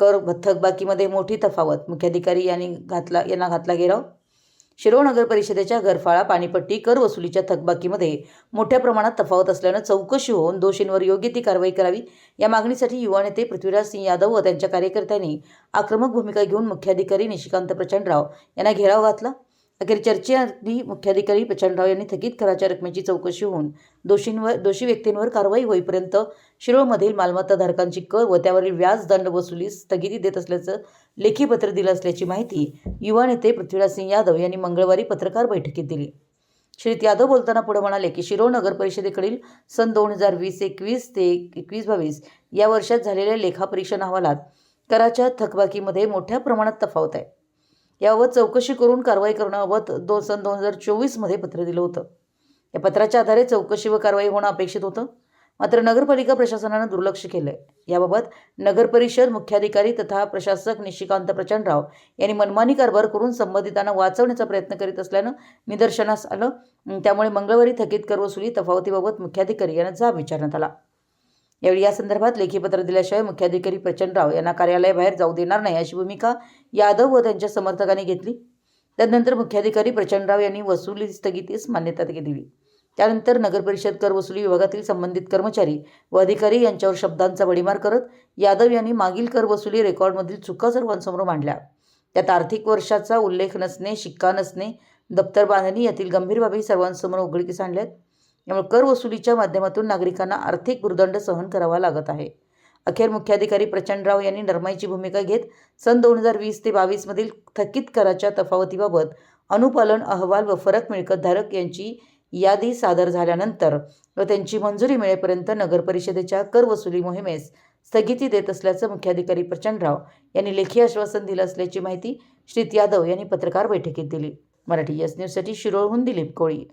कर थकबाकीमध्ये मोठी तफावत. मुख्याधिकारी यांनी घातला यांना घातला घेराव. शिरोळ नगर परिषदेच्या घरफाळा पाणीपट्टी कर वसुलीच्या थकबाकीमध्ये मोठ्या प्रमाणात तफावत असल्यानं चौकशी होऊन दोषींवर योग्य ती कारवाई करावी. या मागणीसाठी युवा नेते पृथ्वीराज सिंह यादव व त्यांच्या कार्यकर्त्यांनी आक्रमक भूमिका घेऊन मुख्याधिकारी निशिकांत प्रचंडराव यांना घेराव घातला. अखेर चर्चेआधी मुख्याधिकारी प्रचंडराव यांनी थकीत कराच्या रकमेची चौकशी होऊन दोषींवर दोषी व्यक्तींवर कारवाई होईपर्यंत शिरोळमधील मालमत्ताधारकांची कर व त्यावरील व्याज दंड वसुलीस स्थगिती देत असल्याचं लेखी पत्र दिलं असल्याची माहिती युवा नेते पृथ्वीराज सिंग यादव यांनी मंगळवारी पत्रकार बैठकीत दिली. श्रीत यादव बोलताना पुढे म्हणाले की शिरोळ नगर परिषदेकडील सन दोन हजार वीस एकवीस ते एकवीस बावीस या वर्षात झालेल्या लेखापरीक्षण अहवालात कराच्या थकबाकीमध्ये मोठ्या प्रमाणात तफावत आहे. याबाबत चौकशी करून कारवाई करण्याबाबत दो सन दोन हजार चोवीसमध्ये पत्र दिलं होतं. या पत्राच्या आधारे चौकशी व कारवाई होणं अपेक्षित होतं. मात्र नगरपालिका प्रशासनानं दुर्लक्ष केलं आहे याबाबत नगरपरिषद मुख्याधिकारी तथा प्रशासक निशिकांत प्रचंडराव यांनी मनमानी कारभार करून संबंधितांना वाचवण्याचा प्रयत्न करीत असल्यानं निदर्शनास आलं. त्यामुळे मंगळवारी थकीत करवसुली तफावतीबाबत मुख्याधिकारी यांना जाब विचारण्यात आला. यावेळी या संदर्भात लेखी पत्र दिल्याशिवाय मुख्याधिकारी प्रचंडराव यांना कार्यालयाबाहेर जाऊ देणार नाही अशी भूमिका यादव व त्यांच्या समर्थकांनी घेतली. त्यानंतर मुख्याधिकारी प्रचंडराव यांनी वसुली स्थगितीस मान्यता दिली. त्यानंतर नगरपरिषद कर वसुली विभागातील संबंधित कर्मचारी व अधिकारी यांच्यावर शब्दांचा वडीमार करत यादव यांनी मागील कर वसुली रेकॉर्डमधील चुका सर्वांसमोर मांडल्या. त्यात आर्थिक वर्षाचा उल्लेख नसणे शिक्का नसणे दप्तर बांधणी यातील गंभीर बाबी सर्वांसमोर उघडकीस आणल्यात. यामुळे कर वसुलीच्या माध्यमातून नागरिकांना आर्थिक भूर्दंड सहन करावा लागत आहे. अखेर मुख्याधिकारी प्रचंडराव यांनी नरमाईची भूमिका घेत सन दोन हजार वीस ते बावीसमधील थकीत कराच्या तफावतीबाबत अनुपालन अहवाल व फरक मिळकतधारक यांची यादी सादर झाल्यानंतर व त्यांची मंजुरी मिळेपर्यंत नगरपरिषदेच्या कर वसुली मोहिमेस स्थगिती देत असल्याचं मुख्याधिकारी प्रचंडराव यांनी लेखी आश्वासन दिलं असल्याची माहिती श्रीत यादव यांनी पत्रकार बैठकीत दिली. मराठी यस न्यूजसाठी शिरोळहून दिलीप कोळी